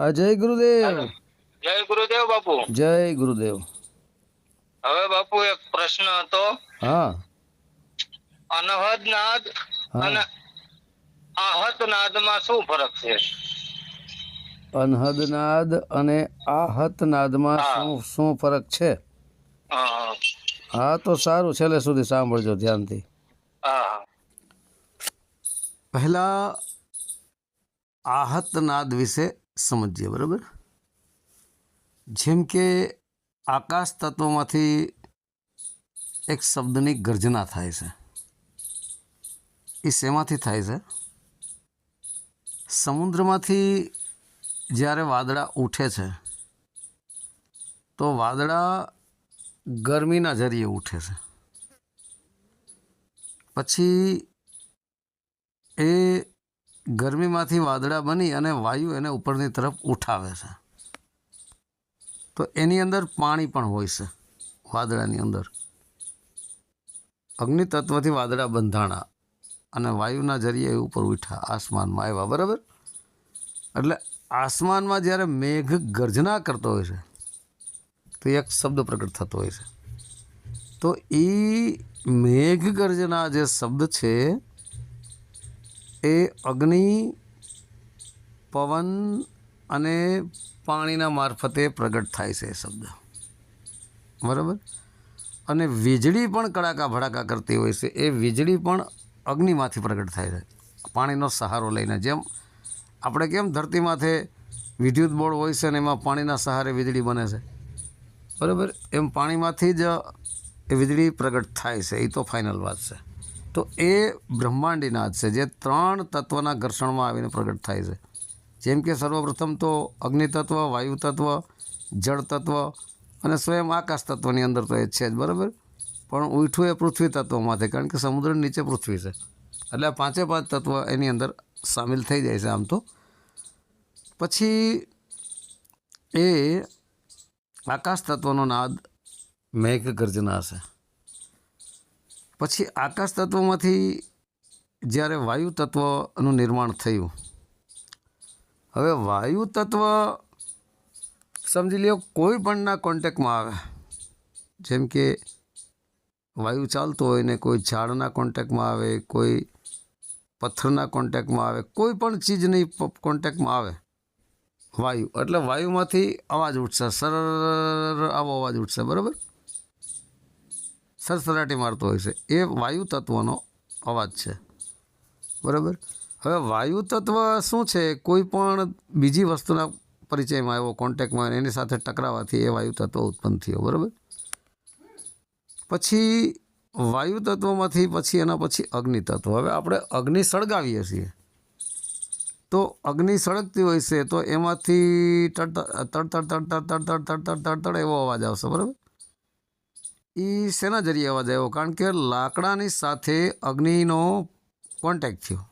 હા જય ગુરુદેવ. જય ગુરુદેવ બાપુ. જય ગુરુદેવ. હવે બાપુ એક પ્રશ્ન હતો. હા. અનહદ નાદ હા. અને આહત નાદમાં શું ફરક છે? અનહદ નાદ અને આહત નાદમાં હા. શું શું ફરક છે? હા. હા તો સારું છેલ્લે સુધી સાંભળજો ધ્યાનથી. હા. પહેલા આહત નાદ વિશે સમજીએ, બરાબર? જેમ કે આકાશ તત્વમાંથી એક શબ્દની ગર્જના થાય છે. એ શેમાંથી થાય છે? સમુદ્રમાંથી જ્યારે વાદળા ઉઠે છે, તો વાદળા ગરમીના જરીએ ઉઠે છે. પછી એ ગરમીમાંથી વાદળા બની અને વાયુ એને ઉપરની તરફ ઉઠાવે છે. તો એની અંદર પાણી પણ હોય છે, વાદળાની અંદર. અગ્નિ તત્વથી વાદળા બંધાણા અને વાયુના જરીએ એ ઉપર ઉઠા આસમાનમાં આવ્યા, બરાબર? એટલે આસમાનમાં જ્યારે મેઘ ગર્જના કરતો હોય છે, તો એક શબ્દ પ્રગટ થતો હોય છે. તો એ મેઘ ગર્જના જે શબ્દ છે એ અગ્નિ, પવન અને પાણીના મારફતે પ્રગટ થાય છે એ શબ્દ. બરાબર? અને વીજળી પણ કડાકા ભડાકા કરતી હોય છે. એ વીજળી પણ અગ્નિમાંથી પ્રગટ થાય છે. પાણીનો સહારો લઈને જેમ આપણે કેમ ધરતી માથે વિદ્યુત બોર્ડ હોય છે ને એમાં પાણીના સહારે વીજળી બને છે? બરાબર? એમ પાણીમાંથી જ એ વીજળી પ્રગટ થાય છે. એ તો ફાઇનલ વાત છે. તો એ બ્રહ્માંડી નાદ છે. જે ત્રણ તત્વના ઘર્ષણમાં આવીને પ્રગટ થાય છે. જેમ કે સર્વપ્રથમ તો અગ્નિ તત્વ વાયુ તત્વ જળ તત્વ અને સ્વયં આકાશ તત્વની અંદર તો એ છે જ, બરાબર? પણ ઉઠું એ પૃથ્વી તત્વમાંથી કારણ કે સમુદ્ર નીચે પૃથ્વી છે. એટલે પાંચે પાંચ તત્વ એની અંદર સામેલ થઈ જાય છે આમ તો. પછી એ આકાશ તત્વનો નાદ મેઘ ગર્જના છે. પછી આકાશ તત્વમાંથી જ્યારે વાયુ તત્વનું નિર્માણ થયું, હવે વાયુ તત્વ સમજી લ્યો, કોઈ પણના કોન્ટેક્ટમાં આવે. જેમ કે વાયુ ચાલતો હોય ને કોઈ ઝાડના કોન્ટેક્ટમાં આવે, કોઈ પથ્થરના કોન્ટેક્ટમાં આવે, કોઈ પણ ચીજની કોન્ટેક્ટમાં આવે વાયુ. એટલે વાયુમાંથી અવાજ ઉઠશે સર આવો અવાજ ઉઠશે, બરાબર? સરસરાટી મારતો હોય છે. એ વાયુ તત્વનો અવાજ છે. બરાબર? હવે વાયુ તત્વ શું છે? કોઈ પણ બીજી વસ્તુના પરિચયમાં આવ્યો કોન્ટેકમાં એની સાથે ટકરાવાથી એ વાયુ તત્વ ઉત્પન્ન થયો. બરાબર? પછી વાયુ તત્વમાંથી પછી એના પછી અગ્નિ તત્વ હવે આપણે અગ્નિ સળગાવીએ છીએ. તો અગ્નિ સળગતી હોય છે તો એમાંથી તડતડ તડતડ તડતડ તડતડ તડતડ તડતડ એવો અવાજ આવશે. બરાબર? એ શેના જરીએ અવાજ આવ્યો, કારણ કે લાકડાની સાથે અગ્નિનો કોન્ટેક્ટ થયો.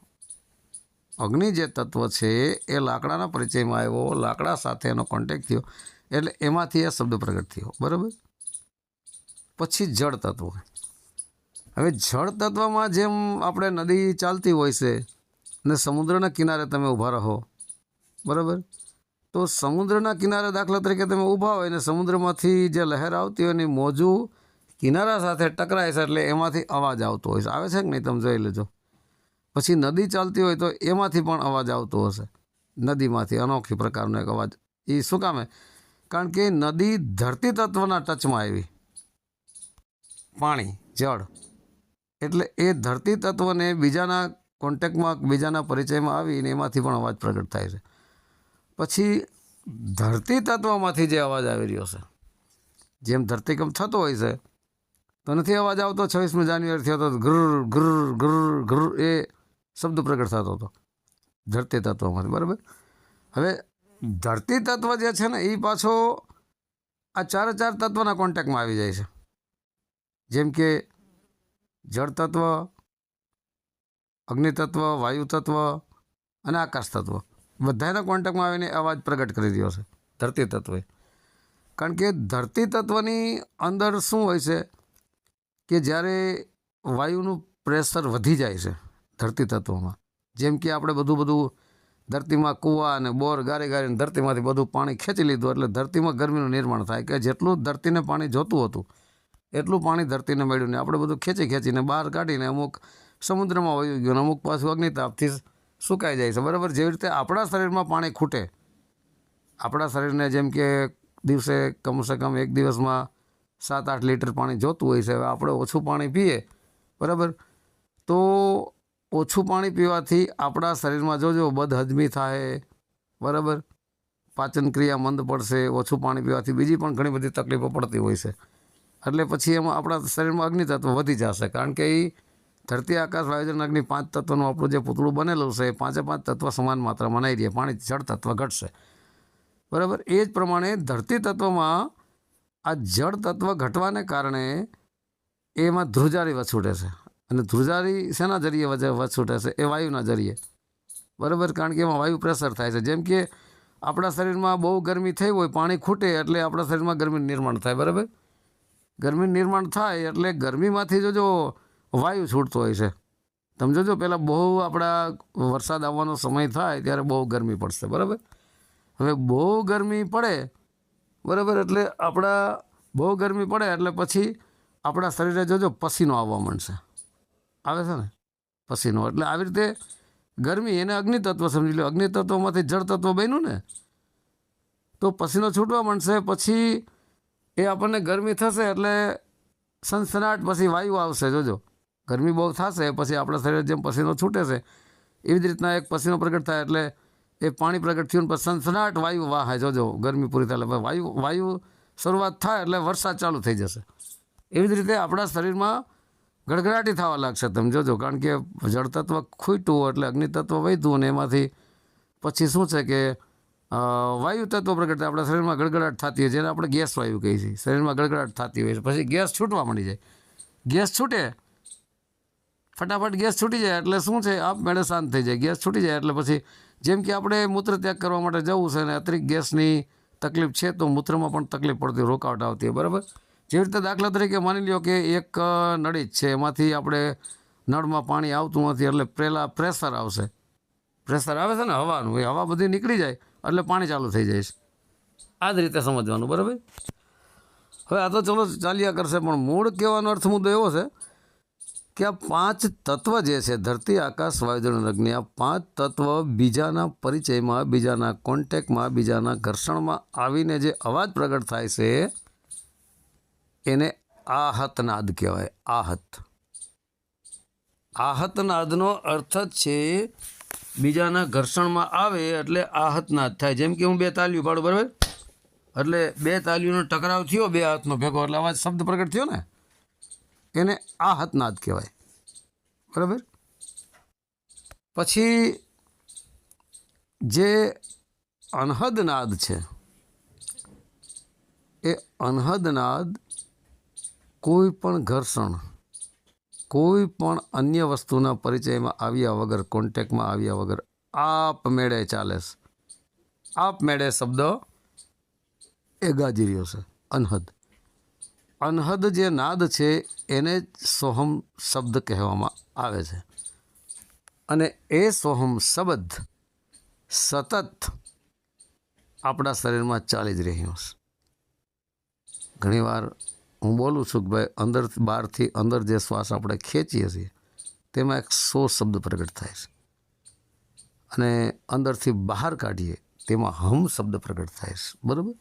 અગ્નિ જે તત્વ છે, એ લાકડાના પરિચયમાં આવ્યો, લાકડા સાથે એનો કોન્ટેક્ટ થયો, એટલે એમાંથી આ શબ્દ પ્રગટ થયો. બરાબર? પછી જળ તત્વ. હવે જળ તત્વમાં જેમ આપણે નદી ચાલતી હોય છે, ને સમુદ્રના કિનારે તમે ઊભા રહો, બરાબર? તો સમુદ્રના કિનારે દાખલા તરીકે તમે ઊભા હોય ને સમુદ્રમાંથી જે લહેર આવતી હોય એની મોજું કિનારા સાથે ટકરાય છે એટલે એમાંથી અવાજ આવતો હોય છે. આવે છે કે નહીં તમે જોઈ લેજો. પછી નદી ચાલતી હોય તો એમાંથી પણ અવાજ આવતો હશે. નદીમાંથી અનોખી પ્રકારનો એક અવાજ. એ શું કામે કારણ કે નદી ધરતી તત્વના ટચમાં આવી. પાણી, જળ. એટલે એ ધરતી તત્વને બીજાના કોન્ટેક્ટમાં, બીજાના પરિચયમાં આવીને એમાંથી પણ અવાજ પ્રગટ થાય છે. પછી ધરતી તત્વમાંથી જે અવાજ આવી રહ્યો છે, જેમ ધરતીકંપ થતો હોય છે તો નથી અવાજ આવતો? છવ્વીસમી જાન્યુઆરી થયો તો ઘર ઘર ઘર ઘર એ શબ્દ પ્રગટ થતો હતો. ધરતી તત્વમાંથી બરાબર? હવે ધરતી તત્વ જે છે ને, એ પાછો આ ચારે ચાર તત્વના કોન્ટેક્ટમાં આવી જાય છે. જેમ કે જળ તત્વ, અગ્નિ તત્વ, વાયુ તત્વ અને આકાશ તત્વ. બધાના કોન્ટેક્ટમાં આવીને અવાજ પ્રગટ કરી દીધો છે. ધરતી તત્વે કારણ કે ધરતી તત્વની અંદર શું હોય છે? કે જ્યારે વાયુનું પ્રેશર વધી જાય છે ધરતી તત્વોમાં, જેમ કે આપણે બધું બધું ધરતીમાં કૂવા અને બોર ગારે ગારીને ધરતીમાંથી બધું પાણી ખેંચી લીધું એટલે ધરતીમાં ગરમીનું નિર્માણ થાય કે જેટલું ધરતીને પાણી જોતું હતું, એટલું પાણી ધરતીને મળ્યું ને આપણે બધું ખેંચી ખેંચીને બહાર કાઢીને અમુક સમુદ્રમાં વયું ગયું અમુક પાછું અગ્નિતાપથી સુકાઈ જાય છે. બરાબર? જેવી રીતે આપણા શરીરમાં પાણી ખૂટે, આપણા શરીરને જેમ કે દિવસે કમસે કમ એક દિવસમાં સાત આઠ લીટર પાણી જોતું હોય છે, હવે આપણે ઓછું પાણી પીએ, બરાબર? તો ઓછું પાણી પીવાથી આપણા શરીરમાં જોજો બદહજમી થાય, બરાબર? પાચન ક્રિયા મંદ પડશે, ઓછું પાણી પીવાથી બીજી પણ ઘણી બધી તકલીફો પડતી હોય છે. એટલે પછી એમાં આપણા શરીરમાં અગ્નિ તત્વ વધી જશે, કારણ કે એ ધરતી આકાશ વાયુજન અગ્નિ પાંચ તત્વનું આપણું જે પૂતળું બનેલું છે, એ પાંચે પાંચ તત્વ સમાન માત્રામાં નહીં રહે, પાણી જળ તત્વ ઘટશે. બરાબર? એ જ પ્રમાણે ધરતી તત્વમાં આ જળ તત્વ ઘટવાને કારણે એમાં ધ્રુજારી વછૂટે છે. અને ધ્રુજારી શેના જરીએ વછૂટે છે? એ વાયુના જરીએ. બરાબર? કારણ કે એમાં વાયુ પ્રેશર થાય છે. જેમ કે આપણા શરીરમાં બહુ ગરમી થઈ હોય, પાણી ખૂટે એટલે આપણા શરીરમાં ગરમીનું નિર્માણ થાય. બરાબર? ગરમીનું નિર્માણ થાય એટલે ગરમીમાંથી જો વાયુ છૂટતો હોય છે. તમે જોજો, પહેલાં બહુ આપણા વરસાદ આવવાનો સમય થાય ત્યારે બહુ ગરમી પડશે. બરાબર? હવે બહુ ગરમી પડે બરાબર? એટલે આપણા બહુ ગરમી પડે એટલે પછી આપણા શરીરે જોજો પસીનો આવવા માંડશે. આવે છે ને? પસીનો. એટલે આવી રીતે ગરમી એને અગ્નિતત્વ સમજી લો અગ્નિતત્વમાંથી જળ તત્વ બન્યું ને, તો પસીનો છૂટવા માંડશે, પછી એ આપણને ગરમી થશે એટલે સનસનાટ પછી વાયુ આવશે. જોજો ગરમી બહુ થશે, પછી આપણા શરીરે જેમ પસીનો છૂટે છે, એવી જ રીતના એક પસીનો પ્રગટ થાય એટલે એ પાણી પ્રગટ થયું પછી સનસનાટ વાયુ વાહે. જોજો, ગરમી પૂરી થાય વાયુ વાયુ શરૂઆત થાય એટલે વરસાદ ચાલુ થઈ જશે. એવી જ રીતે આપણા શરીરમાં ગડગડાટી થવા લાગશે તમે જોજો, કારણ કે જળતત્વ ખૂટ્યું એટલે અગ્નિતત્વ વધ્યું અને એમાંથી પછી શું છે કે વાયુ તત્વ પ્રગટ થાય, આપણા શરીરમાં ગડગડાટ થતી હોય જેને આપણે ગેસ વાયુ કહીએ છીએ. શરીરમાં ગડગડાટ થતી હોય પછી ગેસ છૂટવા માંડી જાય. ગેસ છૂટે. ફટાફટ ગેસ છૂટી જાય એટલે શું છે? આપમેળે શાંત થઈ જાય. ગેસ છૂટી જાય એટલે પછી જેમ કે આપણે મૂત્ર ત્યાગ કરવા માટે જવું છે અને અતિરિક્ત ગેસની તકલીફ છે, તો મૂત્રમાં પણ તકલીફ પડતી, રોકાવટ આવતી હોય, બરાબર? જેવી રીતે દાખલા તરીકે માની લ્યો કે એક નળી જ છે, એમાંથી આપણે નળમાં પાણી આવતું નથી, એટલે પહેલાં પ્રેશર આવશે. પ્રેશર આવે છે ને હવાનું, એ હવા બધી નીકળી જાય, એટલે પાણી ચાલુ થઈ જાય છે. આ જ રીતે સમજવાનું, બરાબર? હવે આ તો ચલો ચાલ્યા કરશે, પણ મૂળ કહેવાનો અર્થ મુદ્દો એવો છે કે આ પાંચ તત્વ જે છે, ધરતી, આકાશ, વાયુદળ અગ્નિ, આ પાંચ તત્વ બીજાના પરિચયમાં, બીજાના કોન્ટેક્ટમાં, બીજાના ઘર્ષણમાં આવીને જે અવાજ પ્રગટ થાય છે, એને આહતનાદ કહેવાય. આહત. આહતનાદનો અર્થ જ છે, બીજાના ઘર્ષણમાં આવે એટલે આહતનાદ થાય. જેમ કે હું બે તાલીઓ પાડું, બરાબર? એટલે બે તાલીઓનો ટકરાવ થયો, બે હાથનો ભેગો, એટલે અવાજ શબ્દ પ્રગટ થયો ને? એને નાદ કહેવાય. બરાબર? પછી જે અનહદનાદ છે, એ અનહદનાદ કોઈ પણ ઘર્ષણ, કોઈ પણ અન્ય વસ્તુના પરિચયમાં આવ્યા વગર, કોન્ટેક્ટમાં આવ્યા વગર આપમેળે ચાલે છે. આપમેળે શબ્દ એ ગાજી રહ્યો છે. અનહદ. અનહદ જે નાદ છે, એને જ સોહમ શબ્દ કહેવામાં આવે છે. અને એ સોહમ શબ્દ સતત આપણા શરીરમાં ચાલી જ રહ્યો છે. ઘણીવાર હું બોલું છું કે ભાઈ, અંદર બહારથી અંદર જે શ્વાસ આપણે ખેંચીએ છીએ, તેમાં એક સો શબ્દ પ્રગટ થાય છે. અને અંદરથી બહાર કાઢીએ, તેમાં હમ શબ્દ પ્રગટ થાય છે. બરાબર?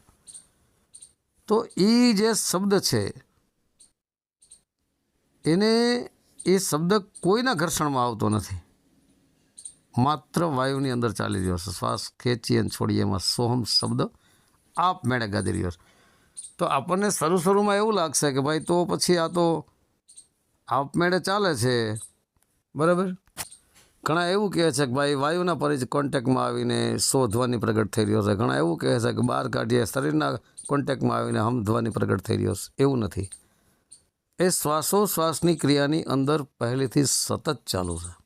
તો એ જે શબ્દ છે, એને એ શબ્દ કોઈના ઘર્ષણમાં આવતો નથી. માત્ર વાયુની અંદર ચાલી રહ્યો છે. શ્વાસ ખેંચી અને છોડીએ એમાં સોહમ શબ્દ આપમેળે ગાદી રહ્યો છે. તો આપણને શરૂ શરૂમાં એવું લાગશે કે ભાઈ તો પછી આ તો આપમેળે ચાલે છે. બરાબર? ઘણા એવું કહે છે કે ભાઈ વાયુના પરિચય કોન્ટેક્ટમાં આવીને શોધવાની પ્રગટ થઈ રહ્યો છે. ઘણા એવું કહે છે કે બહાર કાઢીએ, શરીરના કોન્ટેક્ટમાં આવીને હમ ધ્વનિ પ્રગટ થઈ રહ્યો છે. એવું નથી. એ શ્વાસોશ્વાસની ક્રિયાની અંદર પહેલેથી સતત ચાલુ છે.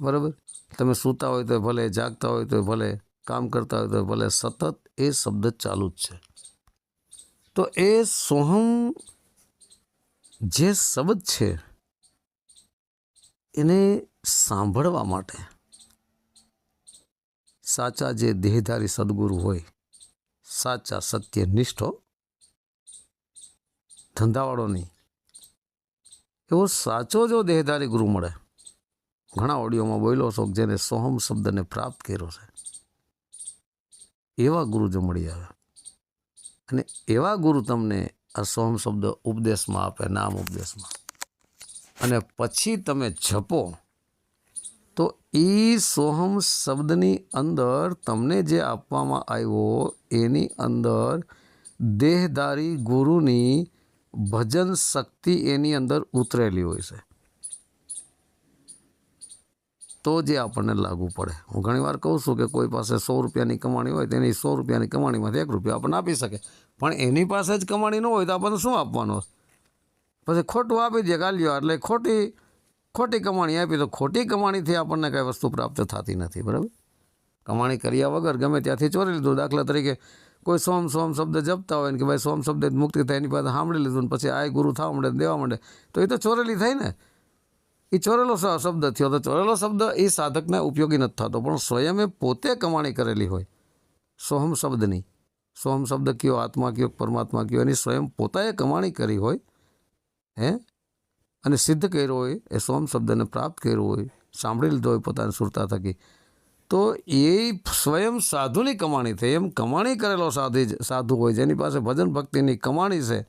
બરાબર? તમે સૂતા હોય તો ભલે, જાગતા હોય તો ભલે, કામ કરતા હોય તો ભલે, સતત એ શબ્દ ચાલુ જ છે. તો એ સોહમ જે શબ્દ છે, એને સાંભળવા માટે સાચા જે દેહધારી સદગુરુ હોય સાચા સત્ય નિષ્ઠો ધંધાવાળો નહીં એવો સાચો જો દેહધારી ગુરુ મળે. ઘણા ઓડિયોમાં બોલ્યો છો જેને સોહમ શબ્દને પ્રાપ્ત કર્યો છે. એવા ગુરુ જો મળી આવે. અને એવા ગુરુ તમને આ સોહમ શબ્દ ઉપદેશમાં આપે, નામ ઉપદેશમાં. અને પછી તમે જપો તો એ સોહમ શબ્દની અંદર તમને જે આપવામાં આવ્યો, એની અંદર દેહધારી ગુરુની ભજન શક્તિ એની અંદર ઉતરેલી હોય છે. તો જે આપણને લાગુ પડે. હું ઘણીવાર કહું છું કે કોઈ પાસે સો રૂપિયાની કમાણી હોય, તેની સો રૂપિયાની કમાણીમાંથી એક રૂપિયા આપણને આપી શકે. પણ એની પાસે જ કમાણી ન હોય તો આપણને શું આપવાનું? પછી ખોટું આપી દે ગાલ્યો એટલે ખોટી ખોટી કમાણી આપી તો ખોટી કમાણીથી આપણને કાંઈ વસ્તુ પ્રાપ્ત થતી નથી, બરાબર? કમાણી કર્યા વગર ગમે ત્યાંથી ચોરી લીધું, દાખલા તરીકે કોઈ સોમ સોમ શબ્દ જપતા હોય ને કે ભાઈ સોમ શબ્દ મુક્તિ થાય, એની પાસે સાંભળી લીધું ને પછી આ ગુરુ થવા માંડે દેવા માંડે, તો એ તો ચોરેલી થાય ને. એ ચોરેલો શબ્દ થયો, તો ચોરેલો શબ્દ એ સાધકને ઉપયોગી નથી થતો, પણ સ્વયં પોતે કમાણી કરેલી હોય. સોહમ શબ્દની. સોહમ શબ્દ કયો, આત્મા કયો, પરમાત્મા કયો, એની સ્વયં પોતાએ કમાણી કરી હોય, હે? અને સિદ્ધ કર્યો હોય, એ સોમ શબ્દને પ્રાપ્ત કર્યો હોય સાંભળી લીધો હોય, પોતાની સુરતા થકી. તો એ સ્વયં સાધુની કમાણી થઈ. એમ કમાણી કરેલો સાધી સાધુ હોય, જેની પાસે ભજન ભક્તિની કમાણી છે,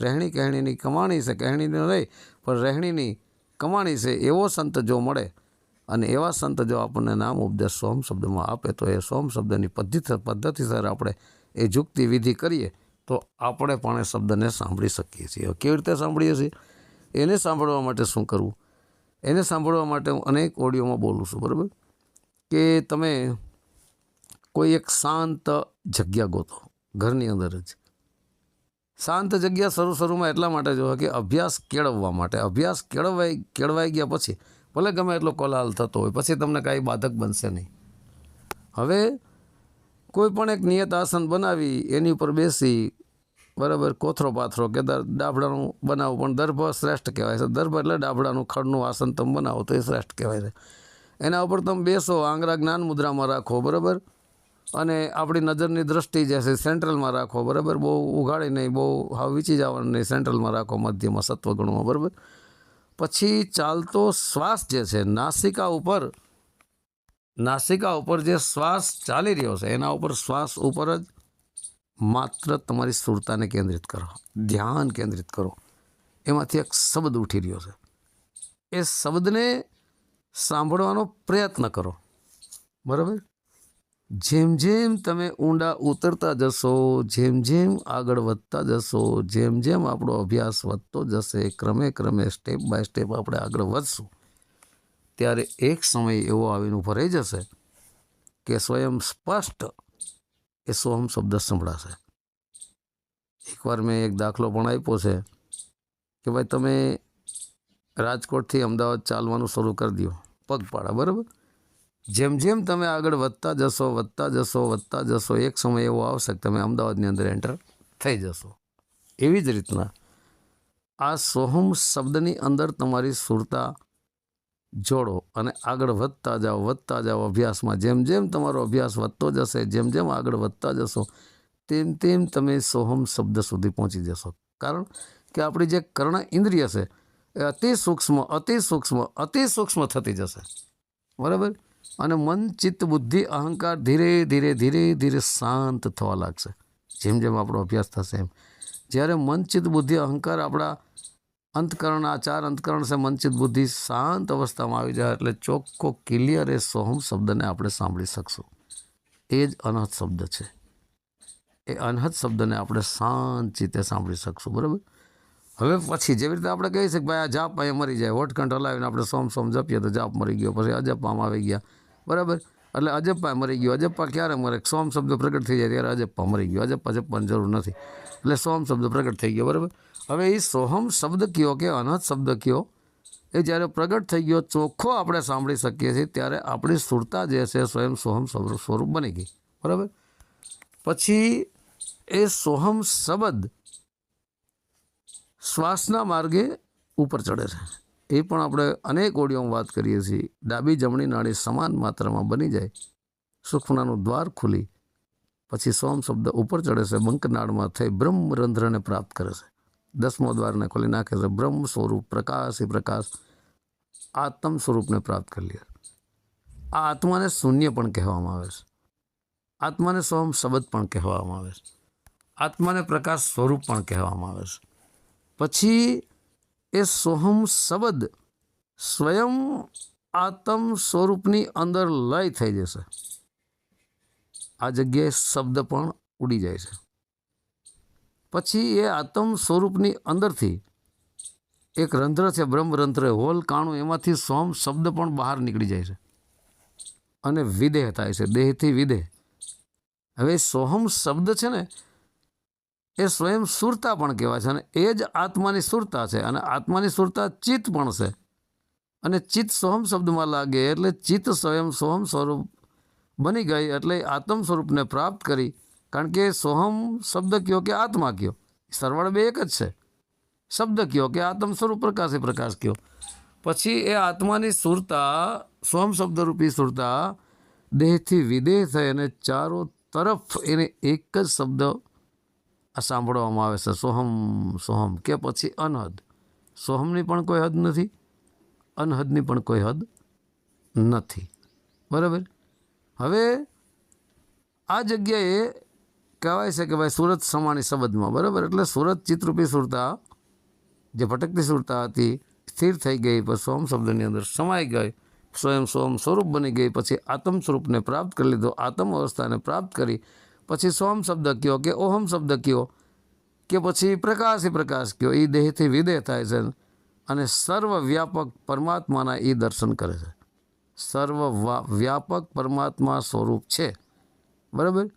રહેણી કહેણીની કમાણી છે કહેણીની નહીં પણ રહેણીની કમાણી છે, એવો સંત જો મળે, અને એવા સંત જો આપણને નામ ઉપદેશ સોમ શબ્દમાં આપે, તો એ સોમ શબ્દની પદ્ધતિ પદ્ધતિસર આપણે એ જુક્તિ વિધિ કરીએ, તો આપણે પણ એ શબ્દને સાંભળી શકીએ છીએ. કેવી રીતે સાંભળીએ છીએ? એને સાંભળવા માટે શું કરવું? એને સાંભળવા માટે હું અનેક ઓડિયોમાં બોલું છું, બરાબર? કે તમે કોઈ એક શાંત જગ્યા ગોતો, ઘરની અંદર જ. શાંત જગ્યા શરૂ શરૂમાં એટલા માટે જોવા કે અભ્યાસ કેળવવા માટે. અભ્યાસ કેળવાઈ કેળવાઈ ગયા પછી, ભલે ગમે એટલો કોલાહલ થતો હોય, પછી તમને કાંઈ બાધક બનશે નહીં. હવે કોઈ પણ એક નિયત આસન બનાવી, એની ઉપર બેસી બરાબર, કોથરો પાથરો કે ડાબડાનું બનાવવું બનાવો પણ દર્ભ શ્રેષ્ઠ કહેવાય છે. દર્ભ એટલે ડાબડાનું ખડનું આસન તમે બનાવો તો એ શ્રેષ્ઠ કહેવાય છે. એના ઉપર તમે બેસો, આંગળા જ્ઞાન મુદ્રામાં રાખો, બરાબર? અને આપણી નજરની દ્રષ્ટિ જે છે સેન્ટ્રલમાં રાખો, બરાબર? બહુ ઉઘાડી નહીં, બહુ હાવ વીચી જવાનું નહીં, સેન્ટ્રલમાં રાખો મધ્યમાં, સત્વગુણમાં, બરાબર? પછી ચાલતો શ્વાસ જે છે, નાસિકા ઉપર નાસિકા ઉપર જે શ્વાસ ચાલી રહ્યો છે, એના ઉપર શ્વાસ ઉપર જ માત્ર તમારી સુરતાને કેન્દ્રિત કરો. ધ્યાન કેન્દ્રિત કરો. એમાંથી એક શબ્દ ઉઠી રહ્યો છે. એ શબ્દને સાંભળવાનો પ્રયત્ન કરો. બરાબર? જેમ જેમ તમે ઊંડા ઉતરતા જશો, જેમ જેમ આગળ વધતા જશો, જેમ જેમ આપણો અભ્યાસ વધતો જશે, ક્રમે ક્રમે સ્ટેપ બાય સ્ટેપ આપણે આગળ વધશું, ત્યારે એક સમય એવો આવીને ઊભો રહી જશે કે સ્વયં સ્પષ્ટ એ સોહમ શબ્દ સંભળાશે. એકવાર મેં એક દાખલો પણ આપ્યો છે કે ભાઈ તમે રાજકોટથી અમદાવાદ ચાલવાનું શરૂ કરી દો પગપાળા બરાબર? જેમ જેમ તમે આગળ વધતા જશો વધતા જશો વધતા જશો, એક સમય એવો આવશે કે તમે અમદાવાદની અંદર એન્ટર થઈ જશો. એવી જ રીતના આ સોહમ શબ્દની અંદર તમારી સુરતા જોડો અને આગળ વધતા જાઓ વધતા જાઓ અભ્યાસમાં. જેમ જેમ તમારો અભ્યાસ વધતો જશે, જેમ જેમ આગળ વધતા જશો, તેમ તેમ તમે સોહમ શબ્દ સુધી પહોંચી જશો. કારણ કે આપણી જે કર્ણ ઇન્દ્રિય છે, એ અતિ સૂક્ષ્મ અતિ સૂક્ષ્મ અતિ સૂક્ષ્મ થતી જશે. બરાબર? અને મન, ચિત્ત, બુદ્ધિ, અહંકાર ધીરે ધીરે ધીરે ધીરે શાંત થવા લાગશે. જેમ જેમ આપણો અભ્યાસ થશે એમ. જ્યારે મન, ચિત્ત, બુદ્ધિ, અહંકાર આપણા અંતકરણ આ ચાર અંતકરણ છે મનચિત બુદ્ધિ શાંત અવસ્થામાં આવી જાય એટલે ચોખ્ખો ક્લિયર એ સોહમ શબ્દને આપણે સાંભળી શકશું. એ જ અનહદ શબ્દ છે. એ અનહદ શબ્દને આપણે શાંત ચિત્તે સાંભળી શકશું, બરાબર? હવે પછી જેવી રીતે આપણે કહીએ છીએ કે ભાઈ આ જાપ અહીંયા મરી જાય હોટકંઠ હલાવીને આપણે સોમ સોમ જપીએ તો જાપ મરી ગયો, પછી અજપમાં આવી ગયા, બરાબર? એટલે અજપ્પા મરી ગયો. અજપ્પા ક્યારે મરે? સોમ શબ્દ પ્રગટ થઈ જાય ત્યારે અજપ્પા મરી ગયો. અજપ્પા જપવાની જરૂર નથી. એટલે સોમ શબ્દ પ્રગટ થઈ ગયો, બરાબર? હવે એ સોહમ શબ્દ કયો કે અનહદ શબ્દ કયો? એ જ્યારે પ્રગટ થઈ ગયો, ચોખ્ખો આપણે સાંભળી શકીએ છીએ, ત્યારે આપણી સુરતા જે છે સ્વયં સોહમ સ્વરૂપ બની ગઈ. બરાબર? પછી એ સોહમ શબ્દ શ્વાસના માર્ગે ઉપર ચડે છે. એ પણ આપણે અનેક ઓડિયોમાં વાત કરીએ છીએ. ડાબી જમણી નાળી સમાન માત્રામાં બની જાય. સુખણાનું દ્વાર ખુલી. પછી સોમ શબ્દ ઉપર ચડે છે. બંકનાળમાં થઈ બ્રહ્મરંધ્રને પ્રાપ્ત કરે છે. દસમો દ્વારને ખોલી નાખે છે. બ્રહ્મ સ્વરૂપ પ્રકાશ એ પ્રકાશ આત્મ સ્વરૂપને પ્રાપ્ત કરી લે. આ આત્માને શૂન્ય પણ કહેવામાં આવે છે. આત્માને સોમ શબ્દ પણ કહેવામાં આવે છે. આત્માને પ્રકાશ સ્વરૂપ પણ કહેવામાં આવે છે. પછી એ સોહમ શબ્દ સ્વયં આત્મ સ્વરૂપની અંદર લય થઈ જશે. આ જગ્યાએ શબ્દ પણ ઉડી જાય છે. પછી એ આત્મ સ્વરૂપની અંદરથી એક રંધ્ર છે, બ્રહ્મરંધ્ર, હોલ, કાણું, એમાંથી સોમ શબ્દ પણ બહાર નીકળી જાય છે અને વિદેહ થાય છે, દેહથી વિદેહ. હવે સોહમ શબ્દ છે ને એ સ્વયં સુરતા પણ કહેવાય છે અને એ જ આત્માની સુરતા છે અને આત્માની સુરતા ચિત્ત પણ છે. અને ચિત્ત સોહમ શબ્દમાં લાગે એટલે ચિત્ત સ્વયં સોહમ સ્વરૂપ બની ગઈ એટલે આત્મ સ્વરૂપને પ્રાપ્ત કરી. કારણ કે સોહમ શબ્દ કયો કે આત્મા કયો? સરવાળ બે એક જ છે. શબ્દ કયો કે આત્મ સ્વરૂપ પ્રકાશ પ્રકાશ કયો? પછી એ આત્માની સુરતા સોહમ શબ્દરૂપી સુરતા દેહથી વિદેહ થઈ અને ચારો તરફ એને એક જ શબ્દ સાંભળવામાં આવે છે, સોહમ સોહમ, કે પછી અનહદ. સોહમની પણ કોઈ હદ નથી, અનહદની પણ કોઈ હદ નથી. બરાબર? હવે આ જગ્યાએ કહેવાય છે કે ભાઈ સુરત સમાણી શબ્દમાં, બરાબર? એટલે સુરત ચિત્રરૂપી સુરતા, જે ભટકતી સુરતા હતી, સ્થિર થઈ ગઈ પછી સોમ શબ્દની અંદર સમાઈ ગઈ. સ્વયં સોમ સ્વરૂપ બની ગઈ, પછી આત્મ સ્વરૂપને પ્રાપ્ત કરી લીધો, આત્મ અવસ્થાને પ્રાપ્ત કરી પછી સોમ શબ્દ કયો કે ઓહમ શબ્દ કયો કે પછી પ્રકાશ પ્રકાશ કયો એ દેહથી વિદેહ થાય છે અને સર્વ વ્યાપક પરમાત્માના એ દર્શન કરે છે. સર્વ વ્યાપક પરમાત્મા સ્વરૂપ છે. બરાબર?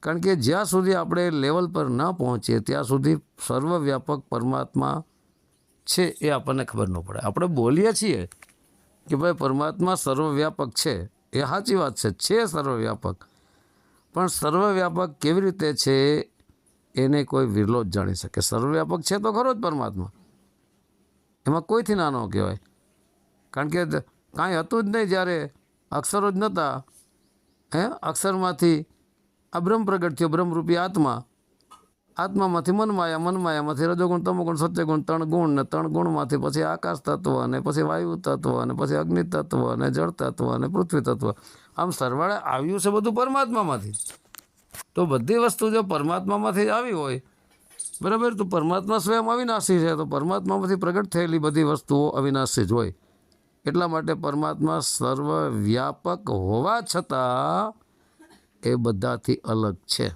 કારણ કે જ્યાં સુધી આપણે લેવલ પર ન પહોંચીએ, ત્યાં સુધી સર્વવ્યાપક પરમાત્મા છે એ આપણને ખબર ન પડે. આપણે બોલીએ છીએ કે ભાઈ પરમાત્મા સર્વવ્યાપક છે. એ સાચી વાત છે. છે સર્વવ્યાપક. પણ સર્વવ્યાપક કેવી રીતે છે એને કોઈ વિરલો જ જાણી શકે. સર્વવ્યાપક છે તો ખરો જ પરમાત્મા. એમાં કોઈથી નાનો કહેવાય? કારણ કે કાંઈ હતું જ નહીં જ્યારે અક્ષરો જ નહોતા. હે? અક્ષરમાંથી આ પ્રગટ થયો, બ્રહ્મરૂપી આત્મા. આત્મામાંથી મનમાયા મનમાયામાંથી રજોગુણ તમોગુણ સત્યગુણ ત્રણ ગુણ ને ત્રણ ગુણમાંથી પછી આકાશ તત્વ અને પછી વાયુ તત્વ અને પછી અગ્નિ તત્વ અને જળ તત્વ અને પૃથ્વી તત્વ. આમ સરવાળે આવ્યું છે બધું પરમાત્મામાંથી. તો બધી વસ્તુ જો પરમાત્મામાંથી આવી હોય, બરાબર? તો પરમાત્મા સ્વયં અવિનાશી છે, તો પરમાત્મામાંથી પ્રગટ થયેલી બધી વસ્તુઓ અવિનાશી જ હોય. એટલા માટે પરમાત્મા સર્વવ્યાપક હોવા છતાં એ બધાથી અલગ છે.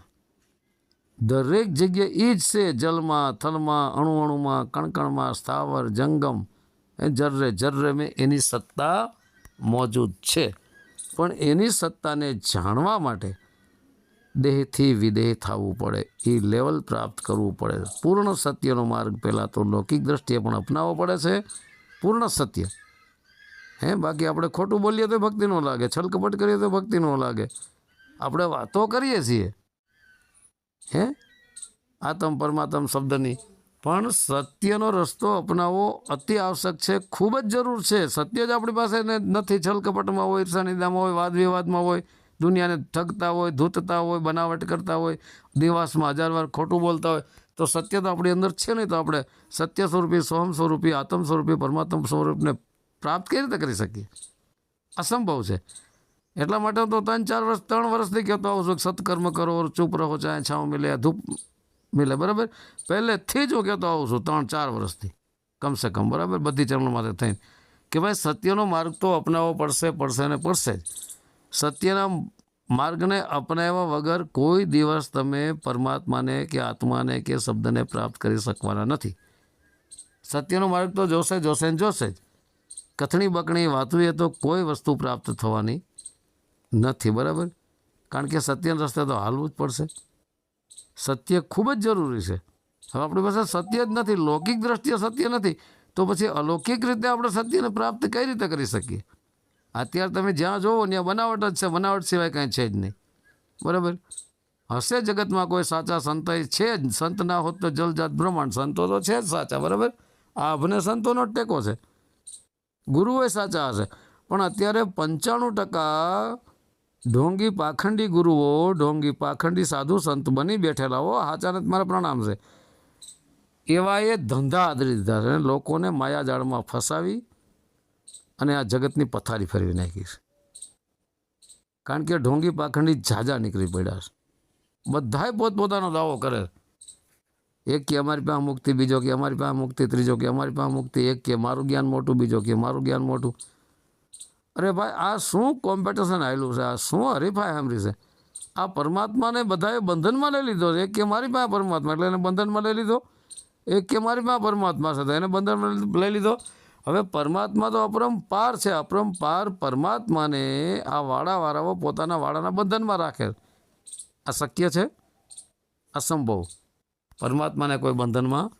દરેક જગ્યા એ જ છે જલમાં, થલમાં અણુ અણુમાં કણકણમાં, સ્થાવર, જંગમ. એ જર્રે જર્રે મેં એની સત્તા મોજૂદ છે. પણ એની સત્તાને જાણવા માટે દેહથી વિદેહ થવું પડે. એ લેવલ પ્રાપ્ત કરવું પડે. પૂર્ણ સત્યનો માર્ગ પહેલાં તો લૌકિક દ્રષ્ટિએ પણ અપનાવવો પડે છે. પૂર્ણ સત્ય. હે, બાકી આપણે ખોટું બોલીએ તો ભક્તિ ન લાગે. છલકપટ કરીએ તો ભક્તિ ન લાગે. આપણે વાતો કરીએ છીએ. હે? આતમ પરમાત્મ શબ્દની. પણ સત્યનો રસ્તો અપનાવવો અતિ આવશ્યક છે, ખૂબ જ જરૂર છે. સત્ય જ આપણી પાસે નથી. છલકપટમાં હોય, ઈર્ષાનિદામાં હોય વાદ વિવાદમાં હોય, દુનિયાને ઠગતા હોય, ધૂતતા હોય, બનાવટ કરતા હોય, દિવાસમાં હજાર વાર ખોટું બોલતા હોય, તો સત્ય તો આપણી અંદર છે નહીં તો આપણે સત્ય સ્વરૂપી સોહમ સ્વરૂપી આત્મ સ્વરૂપી પરમાત્મ સ્વરૂપને પ્રાપ્ત કઈ રીતે કરી શકીએ? અસંભવ છે. એટલા માટે તો ત્રણ ચાર વર્ષ, ત્રણ વર્ષથી કહેતો આવું છું સત્કર્મ કરો ચૂપ રહો ચાહે છાવ મિલે ધૂપ મિલે, બરાબર? પહેલેથી જ હું કહેતો આવું છું, ત્રણ ચાર વર્ષથી, કમસે કમ, બરાબર? બધી ચરણોમાંથી થઈને. કે ભાઈ, સત્યનો માર્ગ તો અપનાવવો પડશે પડશે ને પડશે જ. સત્યના માર્ગને અપનાવ્યા વગર કોઈ દિવસ તમે પરમાત્માને કે આત્માને કે શબ્દને પ્રાપ્ત કરી શકવાના નથી. સત્યનો માર્ગ તો જોશે જોશે ને જોશે જ. કથણી બકણી વાતુએ તો કોઈ વસ્તુ પ્રાપ્ત થવાની નથી, બરાબર? કારણ કે સત્યના રસ્તે તો હાલવું જ પડશે. સત્ય ખૂબ જ જરૂરી છે. હવે આપણી પાસે સત્ય જ નથી, લૌકિક દ્રષ્ટિએ સત્ય નથી, તો પછી અલૌકિક રીતે આપણે સત્યને પ્રાપ્ત કઈ રીતે કરી શકીએ? અત્યારે તમે જ્યાં જોવો, ત્યાં બનાવટ જ છે, બનાવટ સિવાય કાંઈ છે જ નહીં. બરાબર? હશે જગતમાં કોઈ સાચા સંત છે જ. સંત ના હોત તો જલજાત બ્રહ્માંડ. સંતો તો છે જ સાચા, બરાબર? આ અભને સંતોનો ટેકો છે. ગુરુઓ સાચા હશે. પણ અત્યારે પંચાણું ટકા ઢોંગી પાખંડી ગુરુઓ ઢોંગી પાખંડી સાધુ સંત બની બેઠેલા હો. હાચાને મારા પ્રણામ છે. એવા એ ધંધા આદરી દીધા છે લોકોને માયાજાળમાં ફસાવી અને આ જગતની પથારી ફેરવી નાખી છે. કારણ કે ઢોંગી પાખંડી ઝાઝા નીકળી પડ્યા છે. બધાય પોતપોતાનો દાવો કરે એક કે અમારી પાસે મુક્તિ, બીજો કે અમારી પાસે મુક્તિ, ત્રીજો કે અમારી પાસે મુક્તિ, એક કે મારું જ્ઞાન મોટું, બીજો કે મારું જ્ઞાન મોટું. અરે ભાઈ, આ શું કોમ્પિટિશન આવેલું છે? આ શું હરીફાઈ સાંભળી છે? આ પરમાત્માને બધાએ બંધનમાં લઈ લીધો છે. એક કે મારી પાસે પરમાત્મા, એટલે એને બંધનમાં લઈ લીધો. એક કે મારી પાસે પરમાત્મા છે તો એને બંધનમાં લઈ લીધો. હવે પરમાત્મા તો અપરંપાર છે. અપરંપાર પરમાત્માને આ વાડાવાળાઓ પોતાના વાડાના બંધનમાં રાખે આ શક્ય છે? અસંભવ. પરમાત્માને કોઈ બંધનમાં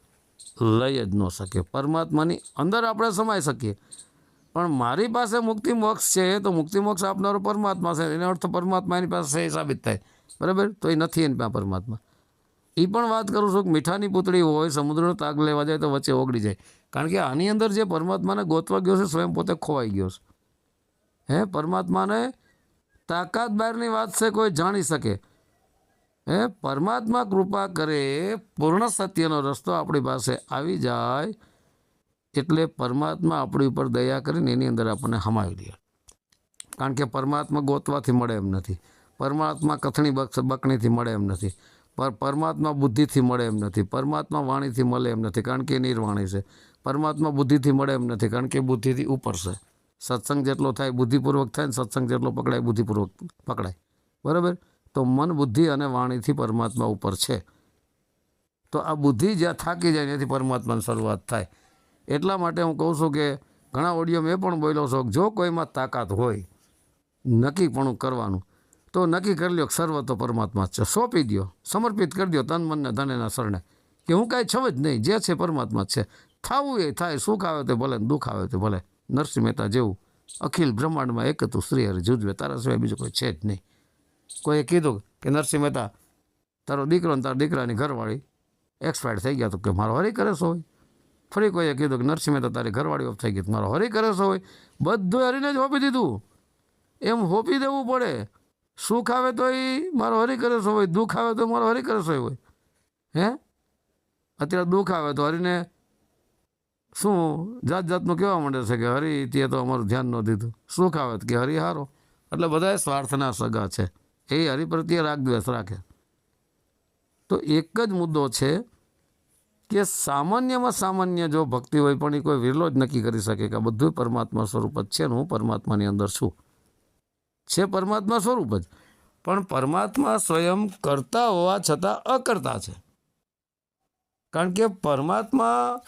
લઈ જ ન શકે. પરમાત્માની અંદર આપણે સમાઈ શકીએ. પણ મારી પાસે મુક્તિ મોક્ષ છે, તો મુક્તિ મોક્ષ આપનારો પરમાત્મા છે, એનો અર્થ પરમાત્મા એની પાસે સાબિત થાય. બરાબર? તો એ નથી એની પાસે પરમાત્મા. એ પણ વાત કરું છું કે મીઠાની પૂતળી હોય, સમુદ્રનો તાગ લેવા જાય તો વચ્ચે ઓગળી જાય. કારણ કે આની અંદર જે પરમાત્માને ગોતવા ગયો છે, સ્વયં પોતે ખોવાઈ ગયો છે. હે? પરમાત્માને તાકાત બહારની વાત છે, કોઈ જાણી શકે. હે? પરમાત્મા કૃપા કરે, પૂર્ણ સત્યનો રસ્તો આપણી પાસે આવી જાય એટલે પરમાત્મા આપણી ઉપર દયા કરીને એની અંદર આપણને હમાવી દે. કારણ કે પરમાત્મા ગોતવાથી મળે એમ નથી. પરમાત્મા કથણી બક, બકણીથી મળે એમ નથી. પર, પરમાત્મા બુદ્ધિથી મળે એમ નથી. પરમાત્મા વાણીથી મળે એમ નથી. કારણ કે નિર્વાણી છે. પરમાત્મા બુદ્ધિથી મળે એમ નથી. કારણ કે બુદ્ધિથી ઉપર છે. સત્સંગ જેટલો થાય, બુદ્ધિપૂર્વક થાય ને સત્સંગ જેટલો પકડાય, બુદ્ધિપૂર્વક પકડાય. બરાબર? તો મન, બુદ્ધિ અને વાણીથી પરમાત્મા ઉપર છે. તો આ બુદ્ધિ જ્યાં થાકી જાય ત્યાંથી પરમાત્માની શરૂઆત થાય. એટલા માટે હું કહું છું કે ઘણા ઓડિયો મેં પણ બોલ્યો છું જો કોઈમાં તાકાત હોય નક્કીપણું કરવાનું. તો નક્કી કરી લ્યો સર્વ તો પરમાત્મા જ છે. સોંપી દો સમર્પિત કરી દો તન મનને ધનેના શરણે. કે હું કાંઈ છવ જ નહીં, જે છે પરમાત્મા છે. થવું એ થાય, સુખ આવે તો ભલે દુઃખ આવે તે ભલે. નરસિંહ મહેતા જેવું અખિલ બ્રહ્માંડમાં એક હતું શ્રી હરિ જુજવે તારા સિવાય બીજું કોઈ છે જ નહીં. કોઈએ કીધું કે નરસિંહ મહેતા, તારો દીકરો ને તારા દીકરાની ઘરવાળી એક્સપાયર્ડ થઈ ગયા તો કે મારો હરી કરે સોય ફરી કોઈએ કીધું કે નરસિંહ મહેતા તારી ઘરવાળી ઓફ થઈ ગઈ મારો હરી કરે સો હોય. બધું હરીને જ હોપી દીધું. એમ હોપી દેવું પડે. સુખ આવે તો એ મારો હરી કરે સો હોય, દુઃખ આવે તો મારો હરી કરે સો હોય. હે? અત્યારે દુઃખ આવે તો હરીને શું જાત જાતનું કહેવા માંડે છે કે હરી, તે તો અમારું ધ્યાન ન દીધું. સુખ આવે કે હરી હારો. એટલે બધા સ્વાર્થના સગા છે. એ હરિ પ્રત્યે રાગ દ્વેષ રાખે. તો એક જ મુદ્દો છે કે સામાન્યમાં સામાન્ય જો ભક્તિ હોય પણ એ કોઈ વિરલો જ નક્કી કરી શકે કે બધું પરમાત્મા સ્વરૂપ જ છે ને હું પરમાત્માની અંદર છું. છે પરમાત્મા સ્વરૂપ જ. પણ પરમાત્મા સ્વયં કરતા હોવા છતાં અકર્તા છે. કારણ કે પરમાત્મા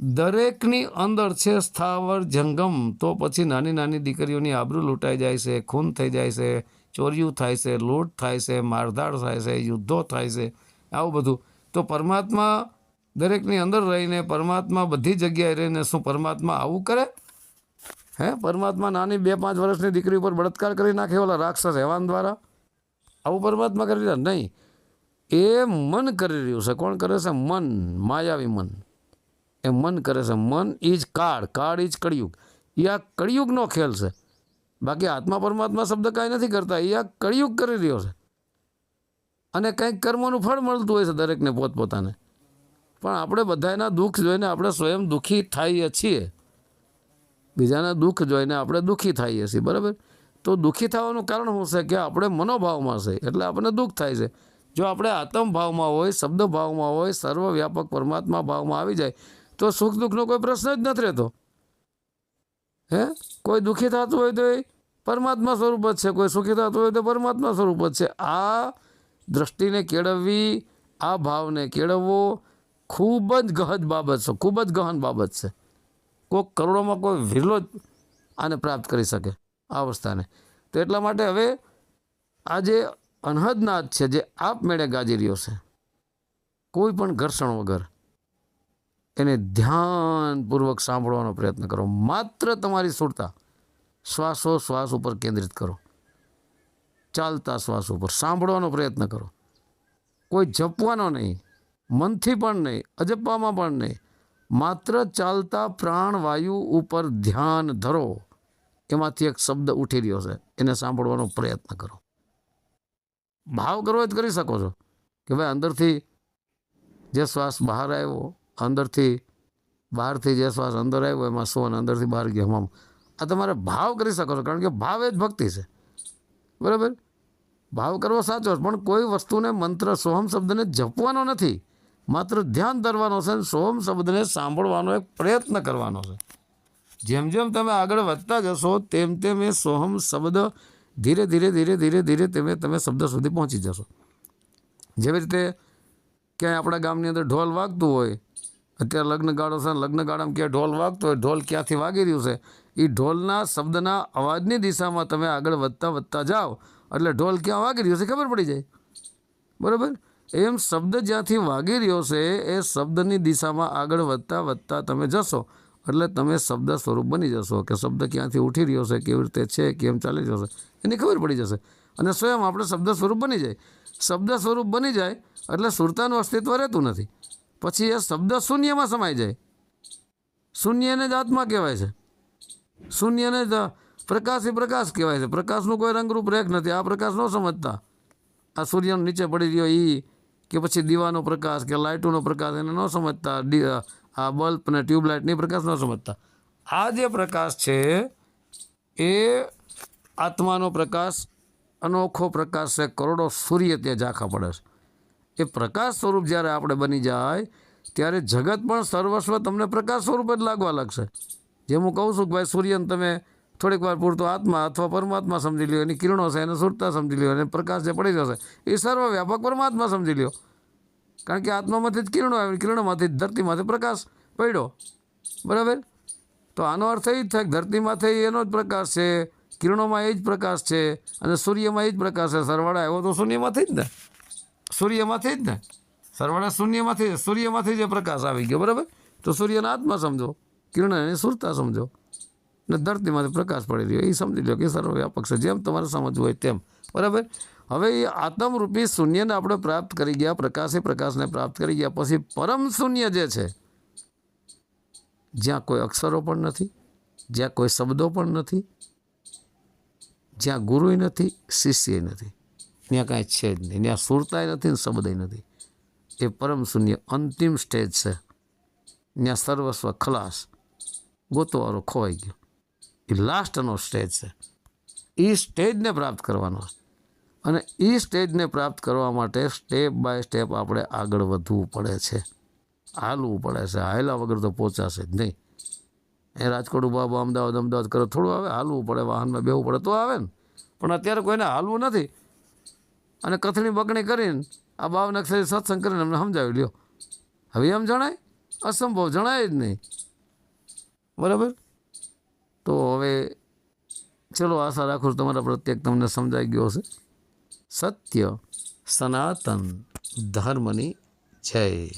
દરેકની અંદર છે સ્થાવર જંગમ, તો પછી નાની નાની દીકરીઓની આબરૂ લૂંટાઈ જાય છે, ખૂન થઈ જાય છે, ચોર્યું થાય છે, લૂંટ થાય છે, મારધાડ થાય છે, યુદ્ધો થાય છે, આવું બધું. તો પરમાત્મા દરેકની અંદર રહીને પરમાત્મા બધી જગ્યાએ રહીને શું પરમાત્મા આવું કરે? હે, પરમાત્મા નાની બે પાંચ વર્ષની દીકરી ઉપર બળાત્કાર કરી નાખે ઓલા રાક્ષસ હેવાન દ્વારા? આવું પરમાત્મા કરી રહ્યા? નહીં. એ મન કરી રહ્યું છે. કોણ કરે છે? મન. માયાવી મન. એ મન કરે છે. મન ઇજ કાળ. કાળ ઇજ કળિયુગ. એ આ કળિયુગનો ખેલ છે. બાકી આત્મા પરમાત્મા શબ્દ કાંઈ નથી કરતા. એ આ કળિયુગ કરી રહ્યો છે. અને કંઈક કર્મોનું ફળ મળતું હોય છે દરેકને પોતપોતાને. પણ આપણે બધાના દુઃખ જોઈને આપણે સ્વયં દુઃખી થઈએ છીએ. બીજાના દુઃખ જોઈને આપણે દુઃખી થઈએ છીએ, બરાબર? તો દુઃખી થવાનું કારણ શું છે કે આપણે મનોભાવમાં છે, એટલે આપણને દુઃખ થાય છે. જો આપણે આત્મભાવમાં હોય શબ્દ ભાવમાં હોય, સર્વવ્યાપક પરમાત્મા ભાવમાં આવી જાય, તો સુખ દુઃખનો કોઈ પ્રશ્ન જ નથી રહેતો. હે? કોઈ દુઃખી થતું હોય તો એ પરમાત્મા સ્વરૂપ જ છે, કોઈ સુખી થતું હોય તો પરમાત્મા સ્વરૂપ જ છે. આ દ્રષ્ટિને કેળવવી, આ ભાવને કેળવવો ખૂબ જ ગહન બાબત છે, ખૂબ જ ગહન બાબત છે. કોઈક કરોડોમાં કોઈ વિરલો જ આને પ્રાપ્ત કરી શકે આ અવસ્થાને. તો એટલા માટે હવે આ જે અનહદનાદ છે, જે આપમેળે ગાજી રહ્યો છે, કોઈ પણ ઘર્ષણ વગર એને ધ્યાનપૂર્વક સાંભળવાનો પ્રયત્ન કરો. માત્ર તમારી સુરતા શ્વાસો શ્વાસ ઉપર કેન્દ્રિત કરો. ચાલતા શ્વાસ ઉપર સાંભળવાનો પ્રયત્ન કરો. કોઈ જપવાનો નહીં. મનથી પણ નહીં, અજપવામાં પણ નહીં. માત્ર ચાલતા પ્રાણવાયુ ઉપર ધ્યાન ધરો. એમાંથી એક શબ્દ ઉઠી રહ્યો છે. એને સાંભળવાનો પ્રયત્ન કરો. ભાવ કરવો એ કરી શકો છો. કે ભાઈ અંદરથી જે શ્વાસ બહાર આવ્યો, અંદરથી બહારથી જે શ્વાસ અંદર આવ્યો, એમાં સો અને અંદરથી બહાર ગયો. હમ આ તમારે ભાવ કરી શકો છો. કારણ કે ભાવ એ જ ભક્તિ છે. બરાબર? ભાવ કરવો સાચો પણ કોઈ વસ્તુને મંત્ર સોહમ શબ્દને જપવાનો નથી. માત્ર ધ્યાન ધરવાનો છે અને સોમ શબ્દને સાંભળવાનો એક પ્રયત્ન કરવાનો છે. જેમ જેમ તમે આગળ વધતા જશો, તેમ તેમ એ સોહમ શબ્દ ધીરે ધીરે ધીરે ધીરે ધીરે તમે તમે શબ્દ સુધી પહોંચી જશો. જેવી રીતે ક્યાંય આપણા ગામની અંદર ઢોલ વાગતું હોય, અત્યારે લગ્ન ગાળો છે લગ્નગાળામાં લગ્ન ગાળામાં ક્યાં ઢોલ વાગતો હોય, ઢોલ ક્યાંથી વાગી રહ્યું છે? એ ઢોલના શબ્દના અવાજની દિશામાં તમે આગળ વધતા વધતા જાઓ, એટલે ઢોલ ક્યાં વાગી રહ્યો છે ખબર પડી જાય. બરાબર? એમ શબ્દ જ્યાંથી વાગી રહ્યો છે, એ શબ્દની દિશામાં આગળ વધતા વધતા તમે જશો. એટલે તમે શબ્દ સ્વરૂપ બની જશો કે શબ્દ ક્યાંથી ઉઠી રહ્યો છે, કેવી રીતે છે, કેમ ચાલી છે, એની ખબર પડી જશે. અને સ્વયં આપણે શબ્દ સ્વરૂપ બની જાય. શબ્દ સ્વરૂપ બની જાય એટલે સુરતાનું અસ્તિત્વ રહેતું નથી. પછી એ શબ્દ શૂન્યમાં સમાઈ જાય. શૂન્યને જ આત્મા કહેવાય છે. શૂન્યને જ પ્રકાશ એ પ્રકાશ કહેવાય છે. પ્રકાશનું કોઈ રંગરૂપ રેખ નથી. આ પ્રકાશ ન સમજતા. આ સૂર્યનો નીચે પડી રહ્યો એ કે પછી દીવાનો પ્રકાશ કે લાઇટોનો પ્રકાશ એને ન સમજતા આ બલ્બ અને ટ્યુબલાઇટની પ્રકાશ ન સમજતા. આ જે પ્રકાશ છે, એ આત્માનો પ્રકાશ, અનોખો પ્રકાશ છે. કરોડો સૂર્ય ત્યાં ઝાંખા પડે છે. એ પ્રકાશ સ્વરૂપ જ્યારે આપણે બની જાય, ત્યારે જગત પણ સર્વસ્વ તમને પ્રકાશ સ્વરૂપ જ લાગવા લાગશે. જેમ હું કહું છું કે ભાઈ સૂર્યને તમે થોડીક વાર પૂરતો આત્મા અથવા પરમાત્મા સમજી લ્યો, એની કિરણો છે, એને સુરતા સમજી લ્યો અને પ્રકાશ જે પડી જશે એ સર્વવ્યાપક પરમાત્મા સમજી લ્યો. કારણ કે આત્મામાંથી જ કિરણો આવી, કિરણોમાંથી જ ધરતીમાંથી પ્રકાશ પડ્યો. બરાબર? તો આનો અર્થ એ જ થાય ધરતીમાંથી એનો જ પ્રકાશ છે, કિરણોમાં એ જ પ્રકાશ છે, અને સૂર્યમાં એ જ પ્રકાશ છે. સરવાળા આવ્યો તો શૂન્યમાંથી જ ને? સૂર્યમાંથી જ ને? સરવાળા શૂન્યમાંથી, સૂર્યમાંથી જે પ્રકાશ આવી ગયો. બરાબર? તો સૂર્યના આત્મા સમજો કિરણ એની સુરતા સમજો. ને ધરતીમાંથી પ્રકાશ પડી રહ્યો. એ સમજી લો કે સર્વવ્યાપક છે. જેમ તમારે સમજવું હોય તેમ. બરાબર? હવે એ આત્મરૂપી શૂન્યને આપણે પ્રાપ્ત કરી ગયા, પ્રકાશે પ્રકાશને પ્રાપ્ત કરી ગયા, પછી પરમ શૂન્ય જે છે, જ્યાં કોઈ અક્ષરો પણ નથી, જ્યાં કોઈ શબ્દો પણ નથી, જ્યાં ગુરુય નથી શિષ્ય નથી. ત્યાં કાંઈ છે જ નહીં. ત્યાં સુરતાય નથી ને શબ્દય નથી. એ પરમ શૂન્ય અંતિમ સ્ટેજ છે. ત્યાં સર્વસ્વ ખલાસ ગોતવાળો ખોવાઈ ગયો. એ લાસ્ટનો સ્ટેજ છે. એ સ્ટેજને પ્રાપ્ત કરવાનો. અને એ સ્ટેજને પ્રાપ્ત કરવા માટે સ્ટેપ બાય સ્ટેપ આપણે આગળ વધવું પડે છે. હાલવું પડે છે. હાલ્યા વગર તો પહોંચાશે જ નહીં. એ રાજકોટ બાબા અમદાવાદ અમદાવાદ કરો થોડું આવે, હાલવું પડે. વાહનમાં બેવું પડે તો આવે ને. પણ અત્યારે કોઈને હાલવું નથી. અને કથણી બકણી કરીને, આ અક્ષરી સત્સંગ કરીને અમને સમજાવી લ્યો. હવે એમ જણાય? અસંભવ જણાય જ નહીં. બરાબર? તો હવે ચલો આશા રાખું છું તમારા પ્રત્યેક તમને સમજાઈ ગયો હશે. સત્ય સનાતન ધર્મની જય.